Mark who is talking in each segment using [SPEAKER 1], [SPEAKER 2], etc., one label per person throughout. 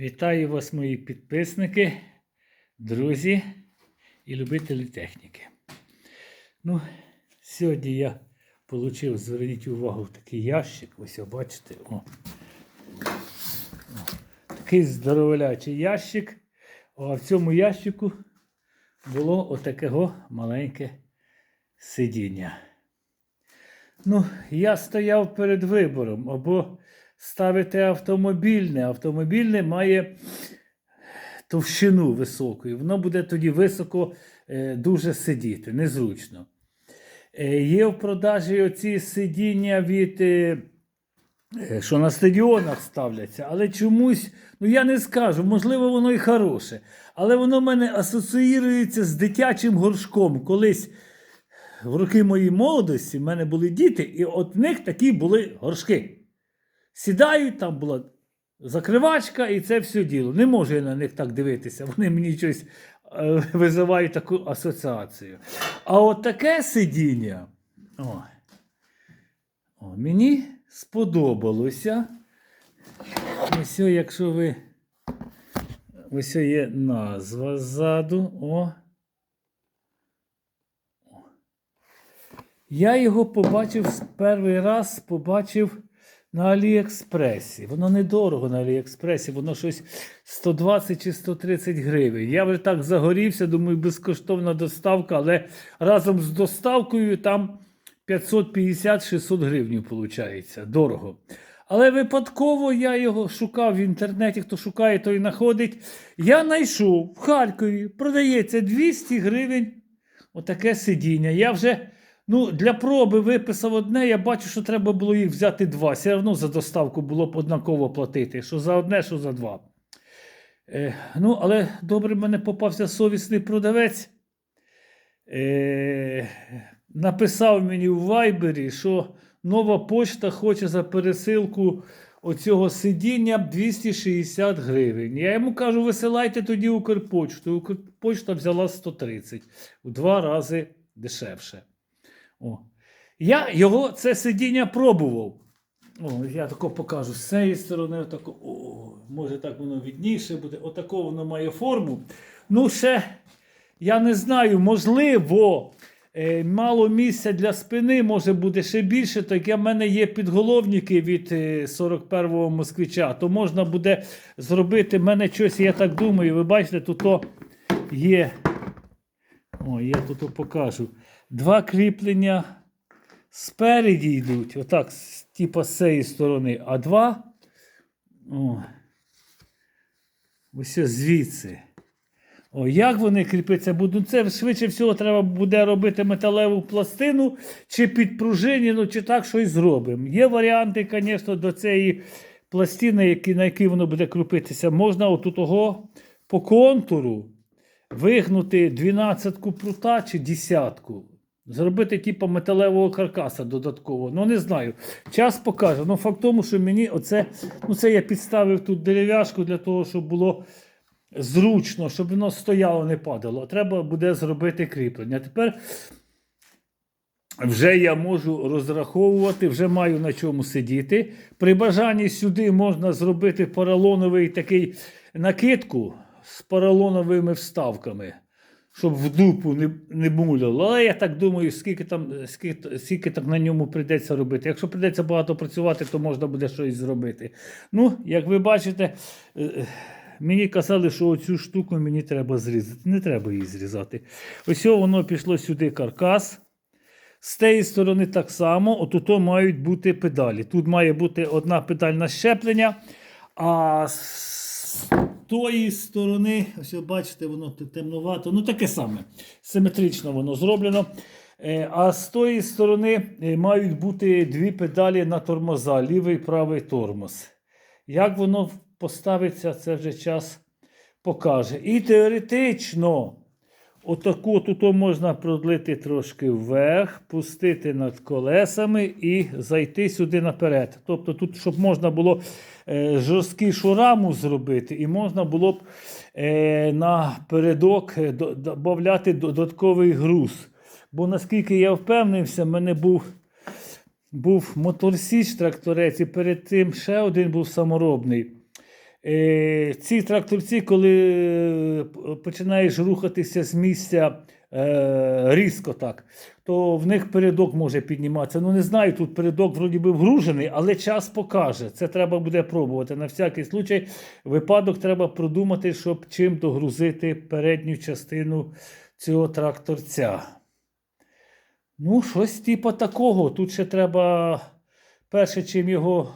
[SPEAKER 1] Вітаю вас, мої підписники, друзі і любителі техніки. Ну, сьогодні я отримав, зверніть увагу, такий ящик. Ось бачите. О. Такий здоровелячий ящик. А в цьому ящику було отакого маленьке сидіння. Ну, я стояв перед вибором або ставити автомобільне. Автомобільне має товщину високу, і воно буде тоді високо е, дуже сидіти, незручно. Е, є в продажі оці сидіння від. е, що на стадіонах ставляться, але чомусь, ну я не скажу, можливо, воно і хороше, але воно в мене асоціюється з дитячим горшком. Колись в роки моєї молодості в мене були діти, і от в них такі були горшки. Сідають, там була закривачка, і це все діло. Не можу я на них так дивитися. Вони мені щось е, визивають таку асоціацію. А от таке сидіння. О, о, мені сподобалося. Ось, якщо ви. Ось є назва ззаду. О. Я його побачив перший раз, побачив на Аліекспресі. Воно недорого на Аліекспресі, воно щось 120 чи 130 гривень. Я вже так загорівся, думаю, безкоштовна доставка, але разом з доставкою там 550-600 гривень виходить. Дорого. Але випадково я його шукав в інтернеті, хто шукає, той знаходить. Я знайшов в Харкові, продається 200 гривень. Отаке сидіння. Я вже ну, для проби виписав одне, я бачу, що треба було їх взяти два. Все одно за доставку було б однаково платити. Що за одне, що за два. Е, ну, але добре, в мене попався совісний продавець. Е, написав мені в Вайбері, що нова почта хоче за пересилку оцього сидіння 260 гривень. Я йому кажу, висилайте тоді Укрпочту. Укрпочта взяла 130 в два рази дешевше. О. Я його це сидіння пробував. О, я тако покажу з цієї сторони, отако, о, може так воно відніше буде. Отако воно має форму. Ну, ще, я не знаю, можливо, е, мало місця для спини, може буде ще більше, так в мене є підголовники від е, 41-го москвича, то можна буде зробити в мене щось, я так думаю, ви бачите, тут то є. О, я тут покажу. Два кріплення спереді йдуть, отак, типа з цієї сторони, а два. О, ось звідси. О, як вони кріпляться будуть? Це швидше всього треба буде робити металеву пластину, чи підпружинену, чи так щось зробимо. Є варіанти, звісно, до цієї пластини, на якій воно буде кріпитися. Можна отут того по контуру вигнути 12-ку прута чи десятку. Зробити типу металевого каркаса додатково. Ну, не знаю. Час покаже. Ну, факт тому, що мені оце, ну, це я підставив тут дерев'яшку для того, щоб було зручно, щоб воно стояло, не падало. Треба буде зробити кріплення. Тепер вже я можу розраховувати, вже маю на чому сидіти. При бажанні сюди можна зробити поролоновий такий накидку з поролоновими вставками, щоб в дупу не, не муляло. Але я так думаю, скільки там, скільки, скільки так на ньому прийдеться робити. Якщо прийдеться багато працювати, то можна буде щось зробити. Ну, як ви бачите, е, мені казали, що оцю штуку мені треба зрізати. Не треба її зрізати. Ось воно пішло сюди каркас. З тієї сторони так само, отут мають бути педалі. Тут має бути одна педаль на щеплення, а тої сторони, ось ви бачите, воно темновато, ну таке саме. Симетрично воно зроблено. Е, А з тої сторони е, мають бути дві педалі на тормоза, лівий і правий тормоз. Як воно поставиться, це вже час покаже. І теоретично. Отаку тут можна продлити трошки вверх, пустити над колесами і зайти сюди наперед. Тобто тут, щоб можна було е, жорсткішу раму зробити, і можна було б е, на передок е, додати додатковий груз. Бо наскільки я впевнився, в мене був, був моторсіч тракторець, і перед тим ще один був саморобний. Е, ці тракторці, коли е, починаєш рухатися з місця е, різко так, то в них передок може підніматися. Ну не знаю, тут передок вроді би вгружений, але час покаже. Це треба буде пробувати. На всякий случай випадок треба продумати, щоб чим догрузити передню частину цього тракторця. Ну, щось типу такого. Тут ще треба, перше, чим його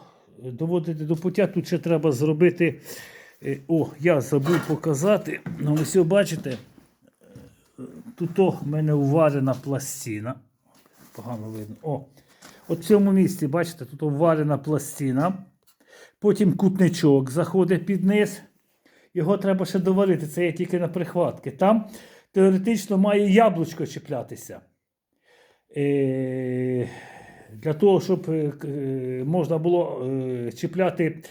[SPEAKER 1] доводити до пуття, тут ще треба зробити. е, О, я забув показати. Ну, ось бачите, е, тут в мене уварена пластина. Погано видно. О, от в цьому місці, бачите, тут уварена пластина. Потім кутничок заходить під низ. Його треба ще доварити. Це є тільки на прихватки. Там теоретично має яблучко чіплятися. Е, для того, щоб е, е, можна було е, чіпляти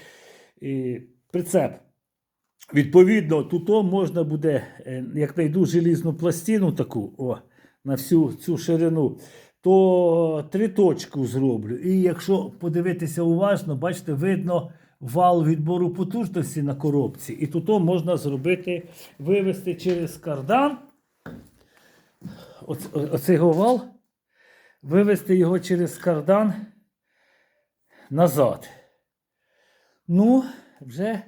[SPEAKER 1] прицеп. Відповідно, тут можна буде, як знайду желізну пластину таку о, на всю цю ширину, то три точку зроблю. І якщо подивитися уважно, бачите, видно вал відбору потужності на коробці. І тут можна зробити, вивести через кардан. Оц, оцей вал, вивести його через кардан назад. Ну, вже,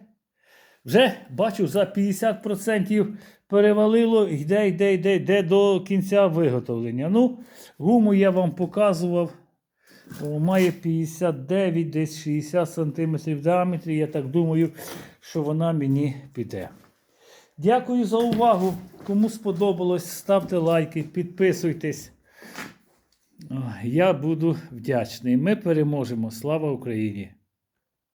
[SPEAKER 1] вже бачу, за 50% перевалило, йде, йде, йде, йде до кінця виготовлення. Ну, гуму я вам показував. О, має 59, десь 60 см в діаметрі. Я так думаю, що вона мені піде. Дякую за увагу. Кому сподобалось, ставте лайки, підписуйтесь. Я буду вдячний. Ми переможемо. Слава Україні!